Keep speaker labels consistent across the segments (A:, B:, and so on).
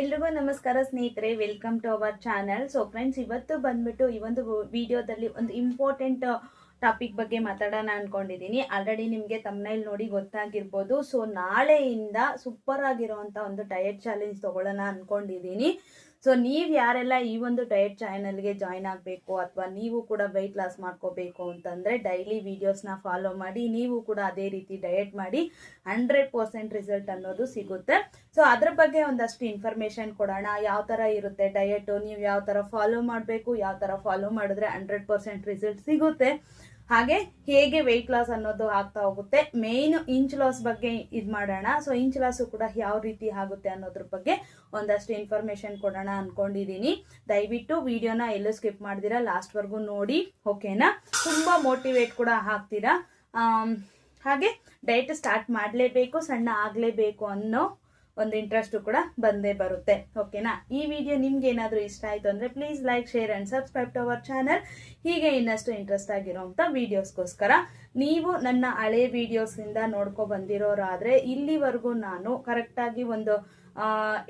A: ಎಲ್ರಿಗೂ ನಮಸ್ಕಾರ ಸ್ನೇಹಿತರೆ welcome to our channel so friends ಇವತ್ತು ಬಂದ್ಬಿಟ್ಟು ಈ ಒಂದು ವಿಡಿಯೋದಲ್ಲಿ ಒಂದು ಇಂಪಾರ್ಟೆಂಟ್ ಟಾಪಿಕ್ ಬಗ್ಗೆ ಮಾತಾಡೋಣ ಅನ್ಕೊಂಡಿದ್ದೀನಿ ಆಲ್ರೆಡಿ ನಿಮಗೆ ತಮ್ಮನೇಲಿ ನೋಡಿ ಗೊತ್ತಾಗಿರ್ಬೋದು. ಸೊ ನಾಳೆಯಿಂದ ಸೂಪರ್ ಆಗಿರೋವಂಥ ಒಂದು ಡಯಟ್ ಚಾಲೆಂಜ್ ತಗೊಳ್ಳೋಣ ಅನ್ಕೊಂಡಿದ್ದೀನಿ ಸೊ ನೀವು ಯಾರೆಲ್ಲ ಈ ಒಂದು ಡಯಟ್ ಚಾನಲ್ಗೆ ಜಾಯ್ನ್ ಆಗಬೇಕು ಅಥವಾ ನೀವು ಕೂಡ ವೆಯ್ಟ್ ಲಾಸ್ ಮಾಡ್ಕೋಬೇಕು ಅಂತಂದರೆ ಡೈಲಿ ವೀಡಿಯೋಸ್ನ ಫಾಲೋ ಮಾಡಿ, ನೀವು ಕೂಡ ಅದೇ ರೀತಿ ಡಯಟ್ ಮಾಡಿ ಹಂಡ್ರೆಡ್ ಪರ್ಸೆಂಟ್ ರಿಸಲ್ಟ್ ಅನ್ನೋದು ಸಿಗುತ್ತೆ. ಸೊ ಅದ್ರ ಬಗ್ಗೆ ಒಂದಷ್ಟು ಇನ್ಫಾರ್ಮೇಷನ್ ಕೊಡೋಣ. ಯಾವ ಥರ ಇರುತ್ತೆ ಡಯಟು ನೀವು ಯಾವ ಥರ ಫಾಲೋ ಮಾಡಬೇಕು? ಯಾವ ಥರ ಫಾಲೋ ಮಾಡಿದ್ರೆ ಹಂಡ್ರೆಡ್ ಪರ್ಸೆಂಟ್ ರಿಸಲ್ಟ್ ಸಿಗುತ್ತೆ. ಹಾಗೆ ಹೇಗೆ ವೆಯ್ಟ್ ಲಾಸ್ ಅನ್ನೋದು ಆಗ್ತಾ ಹೋಗುತ್ತೆ. ಮೇನ್ ಇಂಚ್ ಲಾಸ್ ಬಗ್ಗೆ ಇದು ಮಾಡೋಣ. ಸೊ ಇಂಚ್ ಲಾಸು ಕೂಡ ಯಾವ ರೀತಿ ಆಗುತ್ತೆ ಅನ್ನೋದ್ರ ಬಗ್ಗೆ ಒಂದಷ್ಟು ಇನ್ಫಾರ್ಮೇಶನ್ ಕೊಡೋಣ ಅನ್ಕೊಂಡಿದ್ದೀನಿ ದಯವಿಟ್ಟು ವಿಡಿಯೋನ ಎಲ್ಲೂ ಸ್ಕಿಪ್ ಮಾಡ್ದಿರಾ ಲಾಸ್ಟ್ವರೆಗೂ ನೋಡಿ ಓಕೆನಾ ತುಂಬ ಮೋಟಿವೇಟ್ ಕೂಡ ಹಾಕ್ತೀರಾ ಹಾಗೆ ಡಯಟ್ ಸ್ಟಾರ್ಟ್ ಮಾಡಲೇಬೇಕು, ಸಣ್ಣ ಆಗಲೇಬೇಕು ಅನ್ನೋ ಒಂದು ಇಂಟ್ರೆಸ್ಟು ಕೂಡ ಬಂದೇ ಬರುತ್ತೆ. ಓಕೆನಾ ಈ ವಿಡಿಯೋ ನಿಮ್ಗೆ ಏನಾದರೂ ಇಷ್ಟ ಆಯಿತು ಅಂದರೆ please like share and subscribe to our channel ಹೀಗೆ ಇನ್ನಷ್ಟು ಇಂಟ್ರೆಸ್ಟ್ ಆಗಿರೋವಂಥ ವೀಡಿಯೋಸ್ಗೋಸ್ಕರ ನೀವು ನನ್ನ ಹಳೆ ವಿಡಿಯೋಸಿಂದ ನೋಡ್ಕೊ ಬಂದಿರೋರಾದರೆ ಇಲ್ಲಿವರೆಗೂ ನಾನು ಕರೆಕ್ಟಾಗಿ ಒಂದು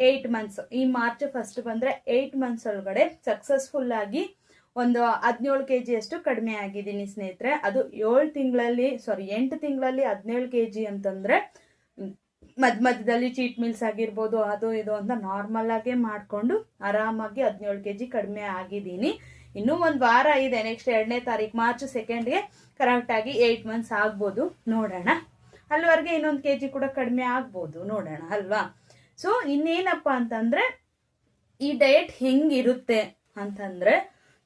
A: ಏಯ್ಟ್ ಮಂತ್ಸ್ ಈ ಮಾರ್ಚ್ ಫಸ್ಟ್ ಬಂದರೆ ಏಯ್ಟ್ ಮಂತ್ಸ್ ಒಳಗಡೆ ಸಕ್ಸಸ್ಫುಲ್ ಆಗಿ ಒಂದು ಹದಿನೇಳು ಕೆ ಜಿಯಷ್ಟು ಕಡಿಮೆ ಆಗಿದ್ದೀನಿ ಸ್ನೇಹಿತರೆ. ಅದು ಏಳು ತಿಂಗಳಲ್ಲಿ ಸಾರಿ ಎಂಟು ತಿಂಗಳಲ್ಲಿ ಹದಿನೇಳು ಕೆ ಜಿ ಅಂತಂದರೆ ಮಧ್ಯ ಮಧ್ಯದಲ್ಲಿ ಚೀಟ್ ಮೀಲ್ಸ್ ಆಗಿರ್ಬೋದು, ಅದು ಇದು ಅಂತ ನಾರ್ಮಲ್ ಆಗೇ ಮಾಡಿಕೊಂಡು ಆರಾಮಾಗಿ ಹದಿನೇಳು ಕೆ ಜಿ ಕಡಿಮೆ ಆಗಿದ್ದೀನಿ. ಇನ್ನೂ ಒಂದು ವಾರ ಇದೆ ನೆಕ್ಸ್ಟ್ ಎರಡನೇ ತಾರೀಕು ಮಾರ್ಚ್ ಸೆಕೆಂಡ್ಗೆ ಕರೆಕ್ಟಾಗಿ ಏಯ್ಟ್ ಮಂತ್ಸ್ ಆಗ್ಬೋದು. ನೋಡೋಣ. ಅಲ್ಲಿವರೆಗೆ ಇನ್ನೊಂದು ಕೆ ಜಿ ಕೂಡ ಕಡಿಮೆ ಆಗ್ಬೋದು. ನೋಡೋಣ, ಅಲ್ವಾ? ಸೊ ಇನ್ನೇನಪ್ಪ ಅಂತಂದರೆ, ಈ ಡಯಟ್ ಹೆಂಗಿರುತ್ತೆ ಅಂತಂದರೆ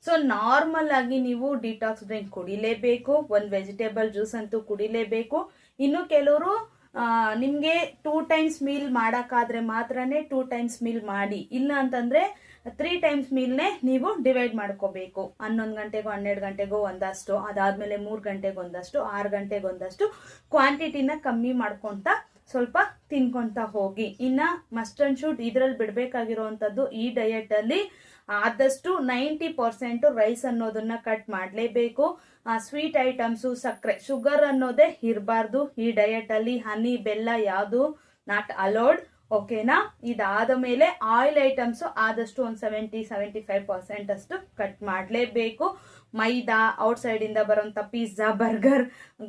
A: ಸೊ ನಾರ್ಮಲ್ ಆಗಿ ನೀವು ಡಿಟಾಕ್ಸ್ ಡ್ರಿಂಕ್ ಕುಡಿಲೇಬೇಕು, ಒಂದು ವೆಜಿಟೇಬಲ್ ಜ್ಯೂಸ್ ಅಂತೂ ಕುಡಿಲೇಬೇಕು. ಇನ್ನು ಕೆಲವರು ನಿಮಗೆ ಟೂ ಟೈಮ್ಸ್ ಮೀಲ್ ಮಾಡೋಕ್ಕಾದ್ರೆ ಮಾತ್ರನೇ ಟೂ ಟೈಮ್ಸ್ ಮೀಲ್ ಮಾಡಿ. ಇಲ್ಲ ಅಂತಂದರೆ ತ್ರೀ ಟೈಮ್ಸ್ ಮೀಲ್ನೇ ನೀವು ಡಿವೈಡ್ ಮಾಡ್ಕೋಬೇಕು. ಹನ್ನೊಂದು ಗಂಟೆಗೋ, ಹನ್ನೆರಡು ಗಂಟೆಗೋ ಒಂದಷ್ಟು, ಅದಾದಮೇಲೆ ಮೂರು ಗಂಟೆಗೆ ಒಂದಷ್ಟು, ಆರು ಗಂಟೆಗೆ ಒಂದಷ್ಟು ಕ್ವಾಂಟಿಟಿನ ಕಮ್ಮಿ ಮಾಡ್ಕೊತ ಸ್ವಲ್ಪ ತಿನ್ಕೊಂತ ಹೋಗಿ. ಇನ್ನ ಮಸ್ಟ್ ಶೂಟ್ ಇದ್ರಲ್ಲಿ ಬಿಡಬೇಕಾಗಿರುವಂಥದ್ದು ಈ ಡಯಟಲ್ಲಿ ಆದಷ್ಟು ನೈಂಟಿ ಪರ್ಸೆಂಟು ರೈಸ್ ಅನ್ನೋದನ್ನ ಕಟ್ ಮಾಡಲೇಬೇಕು. ಸ್ವೀಟ್ ಐಟಮ್ಸು ಸಕ್ಕರೆ ಶುಗರ್ ಅನ್ನೋದೇ ಇರಬಾರ್ದು. ಈ ಡಯಟಲ್ಲಿ ಹನಿ ಬೆಲ್ಲ ಯಾವುದು ನಾಟ್ ಅಲೋಡ್ ಓಕೆನಾ ಇದಾದ ಮೇಲೆ ಆಯಿಲ್ ಐಟಮ್ಸು ಆದಷ್ಟು ಒಂದು ಸೆವೆಂಟಿ ಸೆವೆಂಟಿ ಫೈವ್ ಪರ್ಸೆಂಟ್ ಅಷ್ಟು ಕಟ್ ಮಾಡಲೇಬೇಕು. ಮೈದಾ ಔಟ್ಸೈಡಿಂದ ಬರೋಂಥ ಪಿಜ್ಜಾ ಬರ್ಗರ್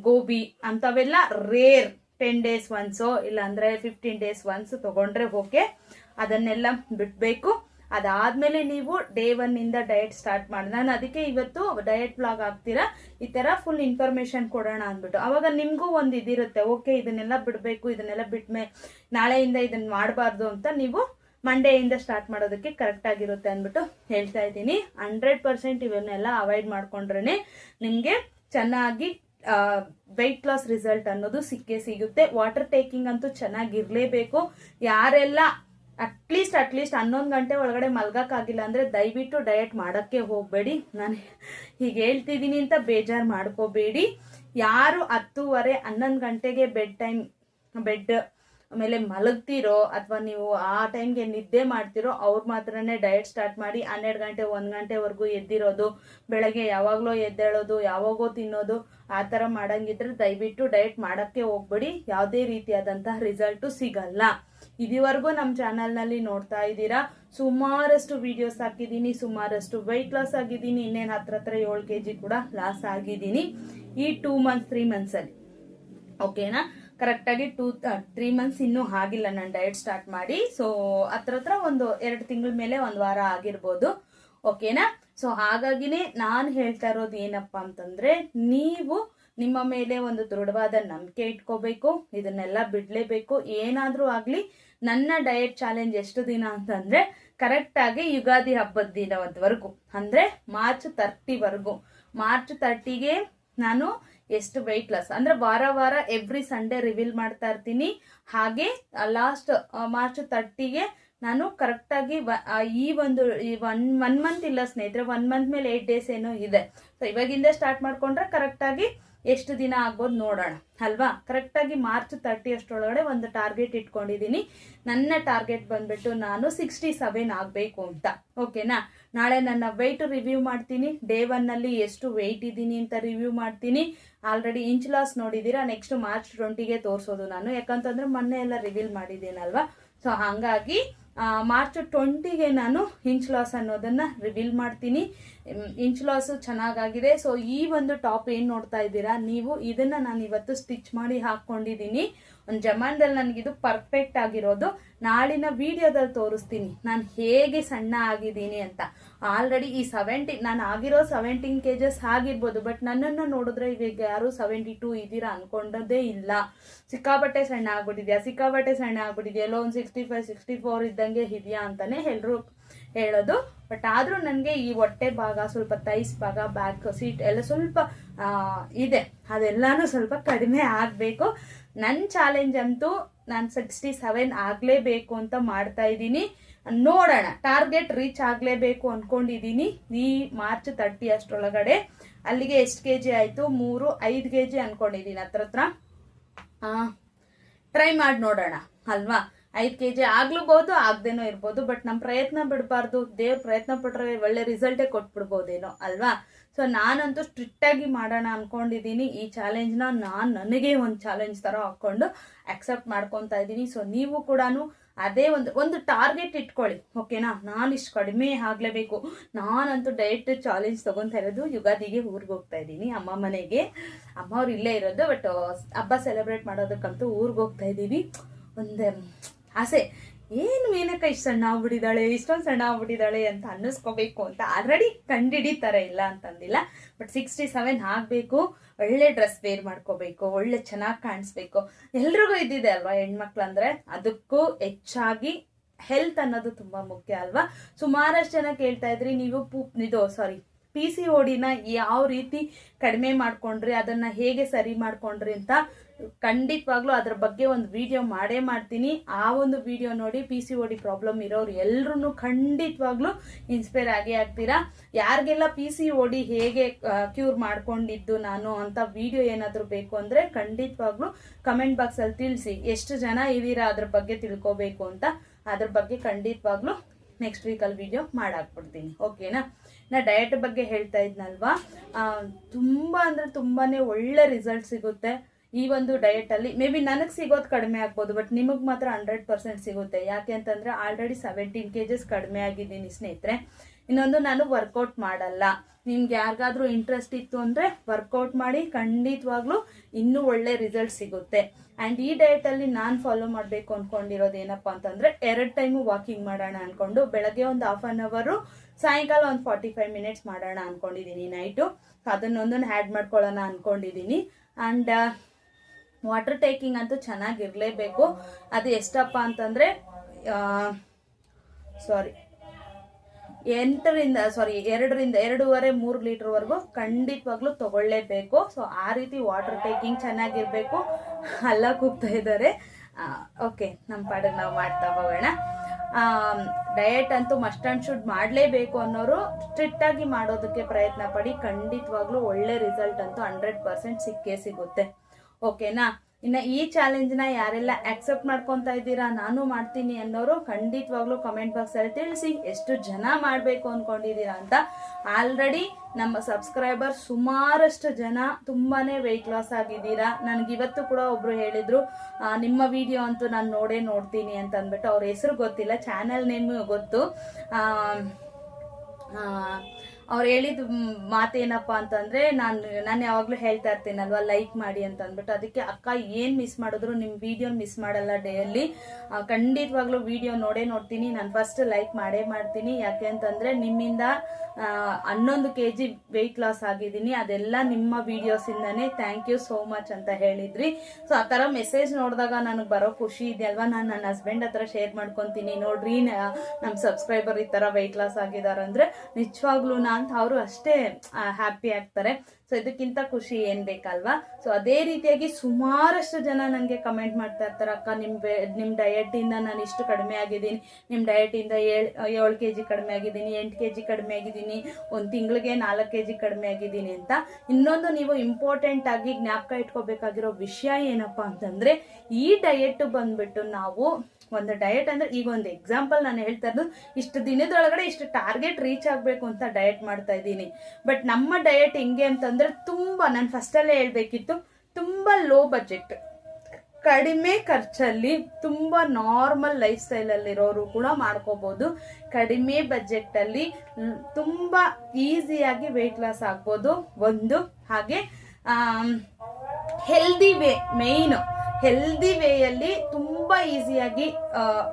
A: ಗೋಬಿ ಅಂಥವೆಲ್ಲ ರೇರ್ ಟೆನ್ ಡೇಸ್ ಒನ್ಸು ಇಲ್ಲಾಂದರೆ ಫಿಫ್ಟೀನ್ ಡೇಸ್ ಒನ್ಸ್ ತೊಗೊಂಡ್ರೆ ಓಕೆ ಅದನ್ನೆಲ್ಲ ಬಿಡಬೇಕು ಅದಾದ್ಮೇಲೆ ನೀವು ಡೇ ಒನ್ ಇಂದ ಡಯಟ್ ಸ್ಟಾರ್ಟ್ ಮಾಡಿ. ನಾನು ಅದಕ್ಕೆ ಇವತ್ತು ಡಯಟ್ ಬ್ಲಾಗ್ ಆಗ್ತೀರಾ ಈ ತರ ಫುಲ್ ಇನ್ಫಾರ್ಮೇಶನ್ ಕೊಡೋಣ ಅಂದ್ಬಿಟ್ಟು. ಅವಾಗ ನಿಮಗೂ ಒಂದು ಇದಿರುತ್ತೆ. ಓಕೆ ಇದನ್ನೆಲ್ಲ ಬಿಡಬೇಕು, ಇದನ್ನೆಲ್ಲ ಬಿಟ್ಮೆ, ನಾಳೆಯಿಂದ ಇದನ್ನ ಮಾಡಬಾರ್ದು ಅಂತ ನೀವು ಮಂಡೆಯಿಂದ ಸ್ಟಾರ್ಟ್ ಮಾಡೋದಕ್ಕೆ ಕರೆಕ್ಟ್ ಆಗಿರುತ್ತೆ ಅಂದ್ಬಿಟ್ಟು ಹೇಳ್ತಾ ಇದ್ದೀನಿ. ಹಂಡ್ರೆಡ್ ಪರ್ಸೆಂಟ್ ಇವನ್ನೆಲ್ಲ ಅವಾಯ್ಡ್ ಮಾಡ್ಕೊಂಡ್ರೆ ನಿಮಗೆ ಚೆನ್ನಾಗಿ ವೆಯ್ಟ್ ಲಾಸ್ ರಿಸಲ್ಟ್ ಅನ್ನೋದು ಸಿಕ್ಕೇ ಸಿಗುತ್ತೆ. ವಾಟರ್ ಟೇಕಿಂಗ್ ಅಂತೂ ಚೆನ್ನಾಗಿರಲೇಬೇಕು. ಯಾರೆಲ್ಲ ಅಟ್ಲೀಸ್ಟ್ ಅಟ್ಲೀಸ್ಟ್ ಹನ್ನೊಂದು ಗಂಟೆ ಒಳಗಡೆ ಮಲ್ಗಕ್ಕಾಗಿಲ್ಲ ಅಂದರೆ ದಯವಿಟ್ಟು ಡಯಟ್ ಮಾಡೋಕ್ಕೆ ಹೋಗಬೇಡಿ. ನಾನು ಹೀಗೆ ಹೇಳ್ತಿದ್ದೀನಿ ಅಂತ ಬೇಜಾರು ಮಾಡ್ಕೋಬೇಡಿ. ಯಾರು ಹತ್ತೂವರೆ, ಹನ್ನೊಂದು ಗಂಟೆಗೆ ಬೆಡ್ ಟೈಮ್ ಬೆಡ್ ಆಮೇಲೆ ಮಲಗ್ತಿರೋ ಅಥವಾ ನೀವು ಆ ಟೈಮ್ಗೆ ನಿದ್ದೆ ಮಾಡ್ತಿರೋ, ಅವ್ರು ಮಾತ್ರನೇ ಡಯಟ್ ಸ್ಟಾರ್ಟ್ ಮಾಡಿ ಹನ್ನೆರಡು ಗಂಟೆ, ಒಂದು ಗಂಟೆವರೆಗೂ ಎದ್ದಿರೋದು, ಬೆಳಗ್ಗೆ ಯಾವಾಗಲೋ ಎದ್ದೇಳೋದು, ಯಾವಾಗೋ ತಿನ್ನೋದು, ಆ ಥರ ಮಾಡೋಂಗಿದ್ರೆ ದಯವಿಟ್ಟು ಡಯಟ್ ಮಾಡೋಕ್ಕೆ ಹೋಗ್ಬೇಡಿ. ಯಾವುದೇ ರೀತಿಯಾದಂತಹ ರಿಸಲ್ಟು ಸಿಗಲ್ಲ. ಇದುವರೆಗೂ ನಮ್ಮ ಚಾನಲ್ನಲ್ಲಿ ನೋಡ್ತಾ ಇದ್ದೀರಾ? ಸುಮಾರಷ್ಟು ವಿಡಿಯೋಸ್ ಹಾಕಿದ್ದೀನಿ, ಸುಮಾರಷ್ಟು ವೆಯ್ಟ್ ಲಾಸ್ ಆಗಿದ್ದೀನಿ, ಇನ್ನೇನು ಹತ್ರ ಹತ್ರ ಏಳು ಕೆ ಜಿ ಕೂಡ ಲಾಸ್ ಆಗಿದ್ದೀನಿ. ಈ ಟೂ ಮಂತ್ಸ್ ತ್ರೀ ಮಂತ್ಸಲ್ಲಿ ಓಕೆನಾ ಕರೆಕ್ಟಾಗಿ ಟೂ ತ್ರೀ ಮಂತ್ಸ್ ಇನ್ನೂ ಆಗಿಲ್ಲ ನಾನು ಡಯಟ್ ಸ್ಟಾರ್ಟ್ ಮಾಡಿ. ಸೊ ಹತ್ರ ಹತ್ರ ಒಂದು ಎರಡು ತಿಂಗಳ ಮೇಲೆ ಒಂದು ವಾರ ಆಗಿರ್ಬೋದು. ಓಕೆನಾ ಸೊ ಹಾಗಾಗಿನೇ ನಾನು ಹೇಳ್ತಾ ಇರೋದು ಏನಪ್ಪ ಅಂತಂದರೆ, ನೀವು ನಿಮ್ಮ ಮೇಲೆ ಒಂದು ದೃಢವಾದ ನಂಬಿಕೆ ಇಟ್ಕೋಬೇಕು, ಇದನ್ನೆಲ್ಲ ಬಿಡಲೇಬೇಕು. ಏನಾದರೂ ಆಗಲಿ, ನನ್ನ ಡಯಟ್ ಚಾಲೆಂಜ್ ಎಷ್ಟು ದಿನ ಅಂತಂದ್ರೆ ಕರೆಕ್ಟಾಗಿ ಯುಗಾದಿ ಹಬ್ಬದ ದಿನವರೆಗೂ ಅಂದರೆ ಮಾರ್ಚ್ ತರ್ಟಿವರೆಗೂ ಮಾರ್ಚ್ ತರ್ಟಿಗೆ ನಾನು ಎಷ್ಟು ವೆಯ್ಟ್ ಲಾಸ್ ಅಂದ್ರೆ ವಾರ ವಾರ ಎವ್ರಿ ಸಂಡೇ ರಿವೀಲ್ ಮಾಡ್ತಾ ಇರ್ತೀನಿ. ಹಾಗೆ ಲಾಸ್ಟ್ ಮಾರ್ಚ್ ತರ್ಟಿಗೆ ನಾನು ಕರೆಕ್ಟಾಗಿ ಈ ಒಂದು ಒನ್ ಒನ್ ಮಂತ್ ಇಲ್ಲ ಸ್ನೇಹಿತರೆ ಒನ್ ಮಂತ್ ಮೇಲೆ ಏಟ್ ಡೇಸ್ ಏನೋ ಇದೆ. ಸೊ ಇವಾಗಿಂದ ಸ್ಟಾರ್ಟ್ ಮಾಡ್ಕೊಂಡ್ರೆ ಕರೆಕ್ಟಾಗಿ ಎಷ್ಟು ದಿನ ಆಗ್ಬೋದು ನೋಡೋಣ, ಅಲ್ವಾ? ಕರೆಕ್ಟಾಗಿ ಮಾರ್ಚ್ ತರ್ಟಿ ಅಷ್ಟರೊಳಗಡೆ ಒಂದು ಟಾರ್ಗೆಟ್ ಇಟ್ಕೊಂಡಿದ್ದೀನಿ ನನ್ನ ಟಾರ್ಗೆಟ್ ಬಂದ್ಬಿಟ್ಟು ನಾನು ಸಿಕ್ಸ್ಟಿ ಸೆವೆನ್ ಆಗಬೇಕು ಅಂತ. ಓಕೆನಾ ನಾಳೆ ನನ್ನ ವೆಯ್ಟ್ ರಿವ್ಯೂ ಮಾಡ್ತೀನಿ. ಡೇ ಒನ್ನಲ್ಲಿ ಎಷ್ಟು ವೆಯ್ಟ್ ಇದ್ದೀನಿ ಅಂತ ರಿವ್ಯೂ ಮಾಡ್ತೀನಿ. ಆಲ್ರೆಡಿ ಇಂಚ್ ಲಾಸ್ ನೋಡಿದ್ದೀರಾ? ನೆಕ್ಸ್ಟ್ ಮಾರ್ಚ್ ಟ್ವೆಂಟಿಗೆ ತೋರಿಸೋದು ನಾನು. ಯಾಕಂತಂದ್ರೆ ಮೊನ್ನೆ ಎಲ್ಲ ರಿವೀಲ್ ಮಾಡಿದ್ದೀನಲ್ವಾ? ಸೊ ಹಾಗಾಗಿ ಮಾರ್ಚ್ ಟ್ವೆಂಟಿಗೆ ನಾನು ಇಂಚ್ ಲಾಸ್ ಅನ್ನೋದನ್ನು ರಿವೀಲ್ ಮಾಡ್ತೀನಿ. ಇಂಚ್ ಲಾಸು ಚೆನ್ನಾಗಾಗಿದೆ. ಸೊ ಈ ಒಂದು ಟಾಪ್ ಏನು ನೋಡ್ತಾ ಇದ್ದೀರಾ? ನೀವು ಇದನ್ನು ನಾನು ಇವತ್ತು ಸ್ಟಿಚ್ ಮಾಡಿ ಹಾಕ್ಕೊಂಡಿದ್ದೀನಿ ಒಂದು ಜಮಾನದಲ್ಲಿ ನನಗಿದು ಪರ್ಫೆಕ್ಟ್ ಆಗಿರೋದು. ನಾಳಿನ ವಿಡಿಯೋದಲ್ಲಿ ತೋರಿಸ್ತೀನಿ. ನಾನು ಹೇಗೆ ಸಣ್ಣ ಆಗಿದ್ದೀನಿ ಅಂತ. ಆಲ್ರೆಡಿ ಈ ಸೆವೆಂಟಿ ನಾನು ಆಗಿರೋ ಸೆವೆಂಟೀನ್ ಕೆಜಸ್ ಆಗಿರ್ಬೋದು ಬಟ್ ನನ್ನನ್ನು ನೋಡಿದ್ರೆ ಈಗ ಯಾರು ಸೆವೆಂಟಿ ಟೂ ಇದ್ದೀರಾ ಅನ್ಕೊಂಡದೇ ಇಲ್ಲ. ಸಿಕ್ಕಾಪಟ್ಟೆ ಸಣ್ಣ ಆಗ್ಬಿಟ್ಟಿದ್ಯಾ? ಸಿಕ್ಕಾಪಟ್ಟೆ ಸಣ್ಣ ಆಗ್ಬಿಟ್ಟಿದ್ಯಾ? ಒಂದು ಸಿಕ್ಸ್ಟಿ ಫೈವ್ ಸಿಕ್ಸ್ಟಿ ಫೋರ್ ಇದ್ದಂಗೆ ಇದೆಯಾ ಅಂತಲೇ ಎಲ್ಲರೂ ಹೇಳೋದು. ಬಟ್ ಆದರೂ ನನಗೆ ಈ ಹೊಟ್ಟೆ ಭಾಗ, ಸ್ವಲ್ಪ ತೈಸ್ ಭಾಗ ಬ್ಯಾಕ್ ಸೀಟ್ ಎಲ್ಲ ಸ್ವಲ್ಪ ಇದೆ. ಅದೆಲ್ಲನೂ ಸ್ವಲ್ಪ ಕಡಿಮೆ ಆಗಬೇಕು. ನನ್ನ ಚಾಲೆಂಜ್ ಅಂತೂ ನಾನು ಸಿಕ್ಸ್ಟಿ ಸೆವೆನ್ ಆಗಲೇಬೇಕು ಅಂತ ಮಾಡ್ತಾ ಇದ್ದೀನಿ. ನೋಡೋಣ ಟಾರ್ಗೆಟ್ ರೀಚ್ ಆಗಲೇಬೇಕು ಅಂದ್ಕೊಂಡಿದ್ದೀನಿ ಈ ಮಾರ್ಚ್ ತರ್ಟಿ ಅಷ್ಟರೊಳಗಡೆ. ಅಲ್ಲಿಗೆ ಎಷ್ಟು ಕೆ ಜಿ ಆಯಿತು? ಮೂರು, ಐದು ಕೆ ಜಿ ಅಂದ್ಕೊಂಡಿದ್ದೀನಿ ಹತ್ರ. ಹತ್ರ ಟ್ರೈ ಮಾಡಿ ನೋಡೋಣ, ಅಲ್ವಾ? ಐದು ಕೆ ಜಿ ಆಗ್ಲೂಬಹುದು ಆಗದೇನೋ ಇರ್ಬೋದು ಬಟ್ ನಮ್ಮ ಪ್ರಯತ್ನ ಬಿಡಬಾರ್ದು. ದೇವ್ರ ಪ್ರಯತ್ನ ಪಟ್ರೆ ಒಳ್ಳೆ ರಿಸಲ್ಟೇ ಕೊಟ್ಬಿಡ್ಬೋದೇನೋ, ಅಲ್ವಾ? ಸೊ ನಾನಂತೂ ಸ್ಟ್ರಿಕ್ಟ್ ಆಗಿ ಮಾಡೋಣ ಅನ್ಕೊಂಡಿದ್ದೀನಿ. ಈ ಚಾಲೆಂಜ್ನ ನಾನು ನನಗೆ ಒಂದು ಚಾಲೆಂಜ್ ಥರ ಹಾಕ್ಕೊಂಡು ಅಕ್ಸೆಪ್ಟ್ ಮಾಡ್ಕೊತಾ ಇದ್ದೀನಿ. ಸೊ ನೀವು ಕೂಡ ಅದೇ ಒಂದು ಒಂದು ಟಾರ್ಗೆಟ್ ಇಟ್ಕೊಳ್ಳಿ, ಓಕೆನಾ? ನಾನು ಇಷ್ಟು ಕಡಿಮೆ ಆಗಲೇಬೇಕು. ನಾನಂತೂ ಡಯಟ್ ಚಾಲೆಂಜ್ ತೊಗೊತಾ ಇರೋದು ಯುಗಾದಿಗೆ ಊರಿಗೆ ಹೋಗ್ತಾ ಇದ್ದೀನಿ, ಅಮ್ಮ ಮನೆಗೆ. ಅಮ್ಮ ಅವ್ರು ಇಲ್ಲೇ ಇರೋದು ಬಟ್ ಹಬ್ಬ ಸೆಲೆಬ್ರೇಟ್ ಮಾಡೋದಕ್ಕಂತೂ ಊರಿಗೆ ಹೋಗ್ತಾ ಇದ್ದೀವಿ ಒಂದು ಆಸೆ, ಏನು ಏನಕ್ಕ ಇಷ್ಟು ಸಣ್ಣ ಆಗ್ಬಿಟ್ಟಿದ್ದಾಳೆ, ಇಷ್ಟೊಂದು ಸಣ್ಣ ಆಗ್ಬಿಟ್ಟಿದ್ದಾಳೆ ಅಂತ ಅನ್ನಿಸ್ಕೋಬೇಕು ಅಂತ ಆಲ್ರೆಡಿ ಕಂಡಿಡಿತಾರೆ ಇಲ್ಲ ಅಂತಂದಿಲ್ಲ. ಬಟ್ ಸಿಕ್ಸ್ಟಿ ಸೆವೆನ್ ಆಗಬೇಕು, ಒಳ್ಳೆ ಡ್ರೆಸ್ ವೇರ್ ಮಾಡ್ಕೋಬೇಕು, ಒಳ್ಳೆ ಚೆನ್ನಾಗಿ ಕಾಣಿಸ್ಬೇಕು. ಎಲ್ರಿಗೂ ಇದ್ದಿದೆ ಅಲ್ವಾ ಹೆಣ್ಮಕ್ಳು ಅಂದ್ರೆ? ಅದಕ್ಕೂ ಹೆಚ್ಚಾಗಿ ಹೆಲ್ತ್ ಅನ್ನೋದು ತುಂಬಾ ಮುಖ್ಯ ಅಲ್ವಾ? ಸುಮಾರಷ್ಟು ಜನ ಕೇಳ್ತಾ ಇದ್ರಿ, ನೀವು ಪೂ, ಇದು ಸಾರಿ ಪಿ ಸಿ ಓಡಿನ ಯಾವ ರೀತಿ ಕಡಿಮೆ ಮಾಡ್ಕೊಂಡ್ರಿ, ಅದನ್ನ ಹೇಗೆ ಸರಿ ಮಾಡ್ಕೊಂಡ್ರಿ ಅಂತ ಖಂಡಿತವಾಗ್ಲೂ ಅದ್ರ ಬಗ್ಗೆ ಒಂದು ವಿಡಿಯೋ ಮಾಡೇ ಮಾಡ್ತೀನಿ. ಆ ಒಂದು ವಿಡಿಯೋ ನೋಡಿ ಪಿ ಸಿ ಓಡಿ ಪ್ರಾಬ್ಲಮ್ ಇರೋರು ಎಲ್ಲರೂ ಖಂಡಿತವಾಗ್ಲೂ ಇನ್ಸ್ಪೈರ್ ಆಗಿ ಆಗ್ತೀರಾ. ಯಾರಿಗೆಲ್ಲ ಪಿ ಸಿ ಓಡಿ ಹೇಗೆ ಕ್ಯೂರ್ ಮಾಡ್ಕೊಂಡಿದ್ದು ನಾನು ಅಂತ ವಿಡಿಯೋ ಏನಾದರೂ ಬೇಕು ಅಂದರೆ ಖಂಡಿತವಾಗ್ಲೂ ಕಮೆಂಟ್ ಬಾಕ್ಸಲ್ಲಿ ತಿಳಿಸಿ. ಎಷ್ಟು ಜನ ಇದ್ದೀರಾ ಅದ್ರ ಬಗ್ಗೆ ತಿಳ್ಕೊಬೇಕು ಅಂತ. ಅದ್ರ ಬಗ್ಗೆ ಖಂಡಿತವಾಗ್ಲೂ ನೆಕ್ಸ್ಟ್ ವೀಕಲ್ಲಿ ವಿಡಿಯೋ ಮಾಡಾಕ್ಬಿಡ್ತೀನಿ ಓಕೆನಾ ನಾ? ಡಯಟ್ ಬಗ್ಗೆ ಹೇಳ್ತಾ ಇದ್ನಲ್ವಾ? ತುಂಬಾ ಅಂದ್ರೆ ತುಂಬಾನೇ ಒಳ್ಳೆ ರಿಸಲ್ಟ್ ಸಿಗುತ್ತೆ. ಈ ಒಂದು ಡಯಟ್ ಅಲ್ಲಿ ಮೇ ಬಿ ನನಗೆ ಸಿಗೋದು ಕಡಿಮೆ ಆಗ್ಬೋದು ಬಟ್ ನಿಮಗೆ ಮಾತ್ರ ಹಂಡ್ರೆಡ್ ಪರ್ಸೆಂಟ್ ಸಿಗುತ್ತೆ. ಯಾಕೆ ಅಂತಂದ್ರೆ ಆಲ್ರೆಡಿ ಸೆವೆಂಟೀನ್ ಕೆಜಸ್ ಕಡಿಮೆ ಆಗಿದ್ದೀನಿ ಸ್ನೇಹಿತರೆ. ಇನ್ನೊಂದು ನಾನು ವರ್ಕೌಟ್ ಮಾಡಲ್ಲ. ನಿಮ್ಗೆ ಯಾರಿಗಾದ್ರೂ ಇಂಟ್ರೆಸ್ಟ್ ಇತ್ತು ಅಂದ್ರೆ ವರ್ಕೌಟ್ ಮಾಡಿ ಖಂಡಿತವಾಗ್ಲೂ ಇನ್ನೂ ಒಳ್ಳೆ ರಿಸಲ್ಟ್ ಸಿಗುತ್ತೆ. ಆ್ಯಂಡ್ ಈ ಡಯಟಲ್ಲಿ ನಾನು ಫಾಲೋ ಮಾಡಬೇಕು ಅಂದ್ಕೊಂಡಿರೋದು ಏನಪ್ಪ ಅಂತಂದ್ರೆ ಎರಡು ಟೈಮು ವಾಕಿಂಗ್ ಮಾಡೋಣ ಅನ್ಕೊಂಡು ಬೆಳಗ್ಗೆ ಒಂದು ಹಾಫ್ ಆನ್ ಅವರು ಸಾಯಂಕಾಲ ಒಂದು ಫಾರ್ಟಿ ಫೈವ್ ಮಿನಿಟ್ಸ್ ಮಾಡೋಣ ಅನ್ಕೊಂಡಿದ್ದೀನಿ ನೈಟು ಅದನ್ನೊಂದನ್ನು ಆ್ಯಡ್ ಮಾಡ್ಕೊಳ್ಳೋಣ ಅನ್ಕೊಂಡಿದ್ದೀನಿ ಆ್ಯಂಡ್ ವಾಟರ್ ಟೇಕಿಂಗ್ ಅಂತೂ ಚೆನ್ನಾಗಿರಲೇಬೇಕು. ಅದು ಎಷ್ಟಪ್ಪ ಅಂತಂದರೆ ಸಾರಿ ಎಂಟರಿಂದ ಸಾರಿ ಎರಡರಿಂದ, ಎರಡೂವರೆ, ಮೂರು ಲೀಟ್ರ್ವರೆಗೂ ಖಂಡಿತವಾಗ್ಲೂ ತಗೊಳ್ಳೇಬೇಕು. ಸೊ ಆ ರೀತಿ ವಾಟರ್ ಟೇಕಿಂಗ್ ಚೆನ್ನಾಗಿರಬೇಕು. ಅಲ್ಲ ಕೂಗ್ತಾ ಇದ್ದಾರೆ. ಓಕೆ ನಮ್ಮ ಪಾಡಿಗೆ ನಾವು ಮಾಡ್ತಾ ಹೋಗೋಣ ಡಯಟ್ ಅಂತೂ ಮಸ್ಟ್ ಅಂಡ್ ಶುಡ್ ಮಾಡಲೇಬೇಕು ಅನ್ನೋರು ಸ್ಟ್ರಿಕ್ಟಾಗಿ ಮಾಡೋದಕ್ಕೆ ಪ್ರಯತ್ನ ಪಡಿ. ಖಂಡಿತವಾಗ್ಲೂ ಒಳ್ಳೆ ರಿಸಲ್ಟ್ ಅಂತೂ ಹಂಡ್ರೆಡ್ ಪರ್ಸೆಂಟ್ ಸಿಕ್ಕೇ ಸಿಗುತ್ತೆ. ಓಕೆನಾ? ಇನ್ನು ಈ ಚಾಲೆಂಜ್ನ ಯಾರೆಲ್ಲ ಆಕ್ಸೆಪ್ಟ್ ಮಾಡ್ಕೊತಾ ಇದ್ದೀರಾ, ನಾನು ಮಾಡ್ತೀನಿ ಅನ್ನೋರು ಖಂಡಿತವಾಗ್ಲೂ ಕಮೆಂಟ್ ಬಾಕ್ಸಲ್ಲಿ ತಿಳಿಸಿ ಎಷ್ಟು ಜನ ಮಾಡಬೇಕು ಅಂದ್ಕೊಂಡಿದ್ದೀರಾ ಅಂತ. ಆಲ್ರೆಡಿ ನಮ್ಮ ಸಬ್ಸ್ಕ್ರೈಬರ್ ಸುಮಾರಷ್ಟು ಜನ ತುಂಬಾನೇ ವೆಯ್ಟ್ ಲಾಸ್ ಆಗಿದ್ದೀರಾ. ನನಗೆ ಇವತ್ತು ಕೂಡ ಒಬ್ರು ಹೇಳಿದ್ರು ನಿಮ್ಮ ವಿಡಿಯೋ ಅಂತೂ ನಾನು ನೋಡೇ ನೋಡ್ತೀನಿ ಅಂತ ಅಂದ್ಬಿಟ್ಟು ಅವ್ರ ಹೆಸರು ಗೊತ್ತಿಲ್ಲ ಚಾನೆಲ್ ನೇಮ್ ಗೊತ್ತು. ಅವ್ರು ಹೇಳಿದ ಮಾತೇನಪ್ಪ ಅಂತಂದ್ರೆ ನಾನು ನಾನು ಯಾವಾಗಲೂ ಹೇಳ್ತಾ ಇರ್ತೀನಲ್ವಾ ಲೈಕ್ ಮಾಡಿ ಅಂತ ಅಂದ್ಬಿಟ್ಟು ಅದಕ್ಕೆ ಅಕ್ಕ ಏನು ಮಿಸ್ ಮಾಡಿದ್ರು ನಿಮ್ಮ ವಿಡಿಯೋ ಮಿಸ್ ಮಾಡಲ್ಲ ಡೇಯಲ್ಲಿ ಖಂಡಿತವಾಗ್ಲೂ ವಿಡಿಯೋ ನೋಡೇ ನೋಡ್ತೀನಿ. ನಾನು ಫಸ್ಟ್ ಲೈಕ್ ಮಾಡೇ ಮಾಡ್ತೀನಿ. ಯಾಕೆ ಅಂತಂದ್ರೆ ನಿಮ್ಮಿಂದ ಹನ್ನೊಂದು ಕೆ ಜಿ ವೆಯ್ಟ್ ಲಾಸ್ ಆಗಿದ್ದೀನಿ. ಅದೆಲ್ಲ ನಿಮ್ಮ ವಿಡಿಯೋಸಿಂದನೇ ಥ್ಯಾಂಕ್ ಯು ಸೋ ಮಚ್ ಅಂತ ಹೇಳಿದ್ರಿ. ಸೊ ಆ ಥರ ಮೆಸೇಜ್ ನೋಡಿದಾಗ ನನಗೆ ಬರೋ ಖುಷಿ ಇದೆಯಲ್ವಾ ನಾನು ನನ್ನ ಹಸ್ಬೆಂಡ್ ಹತ್ರ ಶೇರ್ ಮಾಡ್ಕೊತೀನಿ. ನೋಡ್ರಿ ನಮ್ಮ ಸಬ್ಸ್ಕ್ರೈಬರ್ ಈ ಥರ ವೆಯ್ಟ್ ಲಾಸ್ ಆಗಿದ್ದಾರೆ ಅಂದರೆ ನಿಜವಾಗ್ಲೂ ಅಂತ ಅವರು ಅಷ್ಟೇ ಹ್ಯಾಪಿ ಆಗ್ತಾರೆ. ಸೊ ಇದಕ್ಕಿಂತ ಖುಷಿ ಏನ್ ಬೇಕಲ್ವಾ? ಸೊ ಅದೇ ರೀತಿಯಾಗಿ ಸುಮಾರಷ್ಟು ಜನ ನನಗೆ ಕಮೆಂಟ್ ಮಾಡ್ತಾ ಇರ್ತಾರೆ, ಅಕ್ಕ, ನಿಮ್ ಬೆ- ನಿಮ್ ಡಯಟ್ ಇಂದ ನಾನು ಇಷ್ಟು ಕಡಿಮೆ ಆಗಿದ್ದೀನಿ. ನಿಮ್ ಡಯಟ್ ಇಂದ ಏಳು ಕೆ ಜಿ ಕಡಿಮೆ ಆಗಿದ್ದೀನಿ, ಎಂಟು ಕೆ ಜಿ ಕಡಿಮೆ ಆಗಿದ್ದೀನಿ, ಒಂದು ತಿಂಗಳಿಗೆ ನಾಲ್ಕು ಕೆ ಜಿ ಕಡಿಮೆ ಆಗಿದ್ದೀನಿ ಅಂತ. ಇನ್ನೊಂದು ನೀವು ಇಂಪಾರ್ಟೆಂಟ್ ಆಗಿ ಜ್ಞಾಪಕ ಇಟ್ಕೋಬೇಕಾಗಿರೋ ವಿಷಯ ಏನಪ್ಪಾ ಅಂತಂದ್ರೆ, ಈ ಡಯಟ್ ಬಂದ್ಬಿಟ್ಟು ನಾವು ಒಂದು ಡಯಟ್ ಅಂದ್ರೆ ಈಗ ಒಂದು ಎಕ್ಸಾಂಪಲ್ ನಾನು ಹೇಳ್ತಾ ಇರೋದು, ಇಷ್ಟು ದಿನದೊಳಗಡೆ ಇಷ್ಟು ಟಾರ್ಗೆಟ್ ರೀಚ್ ಆಗಬೇಕು ಅಂತ ಡಯಟ್ ಮಾಡ್ತಾ ಇದ್ದೀನಿ. ಬಟ್ ನಮ್ಮ ಡಯಟ್ ಹೆಂಗೆ ಅಂತಂದ್ರೆ ತುಂಬಾ, ನಾನು ಫಸ್ಟಲ್ಲೇ ಹೇಳಬೇಕಿತ್ತು, ತುಂಬ ಲೋ ಬಜೆಟ್ ಕಡಿಮೆ ಖರ್ಚಲ್ಲಿ ತುಂಬ ನಾರ್ಮಲ್ ಲೈಫ್ ಸ್ಟೈಲಲ್ಲಿರೋರು ಕೂಡ ಮಾಡ್ಕೋಬೋದು. ಕಡಿಮೆ ಬಜೆಟಲ್ಲಿ ತುಂಬ ಈಸಿಯಾಗಿ ವೆಯ್ಟ್ ಲಾಸ್ ಆಗ್ಬೋದು ಒಂದು. ಹಾಗೆ ಹೆಲ್ದಿ ವೇ ಮೇಯ್ನು ಹೆಲ್ದಿ ವೇಯಲ್ಲಿ ತುಂಬ ಈಸಿಯಾಗಿ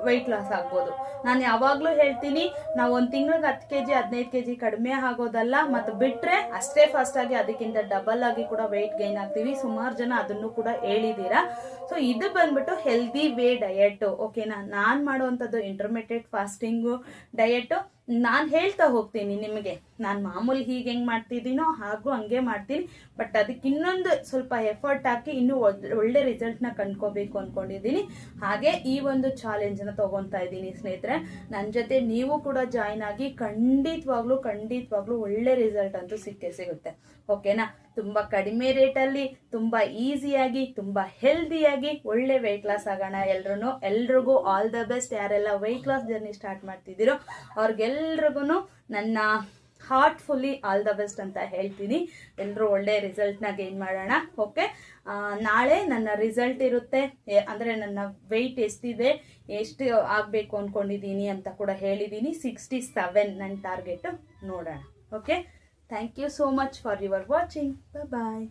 A: ವೆಯ್ಟ್ ಲಾಸ್ ಆಗ್ಬೋದು. ನಾನು ಯಾವಾಗಲೂ ಹೇಳ್ತೀನಿ, ನಾವು ಒಂದು ತಿಂಗಳಿಗೆ ಹತ್ತು ಕೆ ಜಿ ಹದಿನೈದು ಕೆ ಜಿ ಕಡಿಮೆ ಆಗೋದಲ್ಲ ಮತ್ತು ಬಿಟ್ಟರೆ ಅಷ್ಟೇ ಫಾಸ್ಟಾಗಿ ಅದಕ್ಕಿಂತ ಡಬಲ್ ಆಗಿ ಕೂಡ ವೆಯ್ಟ್ ಗೈನ್ ಆಗ್ತೀವಿ. ಸುಮಾರು ಜನ ಅದನ್ನು ಕೂಡ ಹೇಳಿದ್ದೀರಾ ಸೊ ಇದು ಬಂದ್ಬಿಟ್ಟು ಹೆಲ್ದಿ ವೇ ಡಯಟು ಓಕೆನಾ ನಾನು ಮಾಡುವಂಥದ್ದು ಇಂಟರ್ಮಿಟೆಡ್ ಫಾಸ್ಟಿಂಗು ಡಯಟು ನಾನು ಹೇಳ್ತಾ ಹೋಗ್ತೀನಿ ನಿಮಗೆ. ನಾನು ಮಾಮೂಲಿ ಹೀಗೆ ಹೆಂಗೆ ಮಾಡ್ತಿದ್ದೀನೋ ಹಾಗೂ ಹಂಗೆ ಮಾಡ್ತೀನಿ. ಬಟ್ ಅದಕ್ಕೆ ಇನ್ನೊಂದು ಸ್ವಲ್ಪ ಎಫರ್ಟ್ ಹಾಕಿ ಇನ್ನೂ ಒಳ್- ಒಳ್ಳೆ ರಿಸಲ್ಟ್ನ ಕಂಡ್ಕೋಬೇಕು ಅಂದ್ಕೊಂಡಿದ್ದೀನಿ ಹಾಗೆ ಈ ಒಂದು ಚಾಲೆಂಜನ್ನ ತೊಗೊತಾ ಇದ್ದೀನಿ ಸ್ನೇಹಿತರೆ. ನನ್ನ ಜೊತೆ ನೀವು ಕೂಡ ಜಾಯ್ನ್ ಆಗಿ ಖಂಡಿತವಾಗ್ಲೂ ಖಂಡಿತವಾಗ್ಲೂ ಒಳ್ಳೆ ರಿಸಲ್ಟ್ ಅಂತೂ ಸಿಕ್ಕೇ ಸಿಗುತ್ತೆ. ಓಕೆನಾ ತುಂಬ ಕಡಿಮೆ ರೇಟಲ್ಲಿ ತುಂಬ ಈಸಿಯಾಗಿ ತುಂಬ ಹೆಲ್ದಿಯಾಗಿ ಒಳ್ಳೆ ವೆಯ್ಟ್ ಲಾಸ್ ಆಗೋಣ. ಎಲ್ರೂ ಎಲ್ರಿಗೂ ಆಲ್ ದ ಬೆಸ್ಟ್ ಯಾರೆಲ್ಲ ವೆಯ್ಟ್ ಲಾಸ್ ಜರ್ನಿ ಸ್ಟಾರ್ಟ್ ಮಾಡ್ತಿದ್ದೀರೋ ಅವ್ರಿಗೆಲ್ರಿಗೂ ನನ್ನ ಹಾರ್ಟ್ಫುಲ್ಲಿ ಆಲ್ ದ ಬೆಸ್ಟ್ ಅಂತ ಹೇಳ್ತೀನಿ. ಎಲ್ಲರೂ ಒಳ್ಳೆ ರಿಸಲ್ಟ್ನ ಗೇನ್ ಮಾಡೋಣ. ಓಕೆ ನಾಳೆ ನನ್ನ ರಿಸಲ್ಟ್ ಇರುತ್ತೆ. ಅಂದರೆ ನನ್ನ ವೆಯ್ಟ್ ಎಷ್ಟಿದೆ, ಎಷ್ಟು ಆಗಬೇಕು ಅಂದ್ಕೊಂಡಿದ್ದೀನಿ ಅಂತ ಕೂಡ ಹೇಳಿದ್ದೀನಿ. ಸಿಕ್ಸ್ಟಿ ಸೆವೆನ್ ನನ್ನ ಟಾರ್ಗೆಟು ನೋಡೋಣ. Okay Thank you so much for your watching. Bye-bye.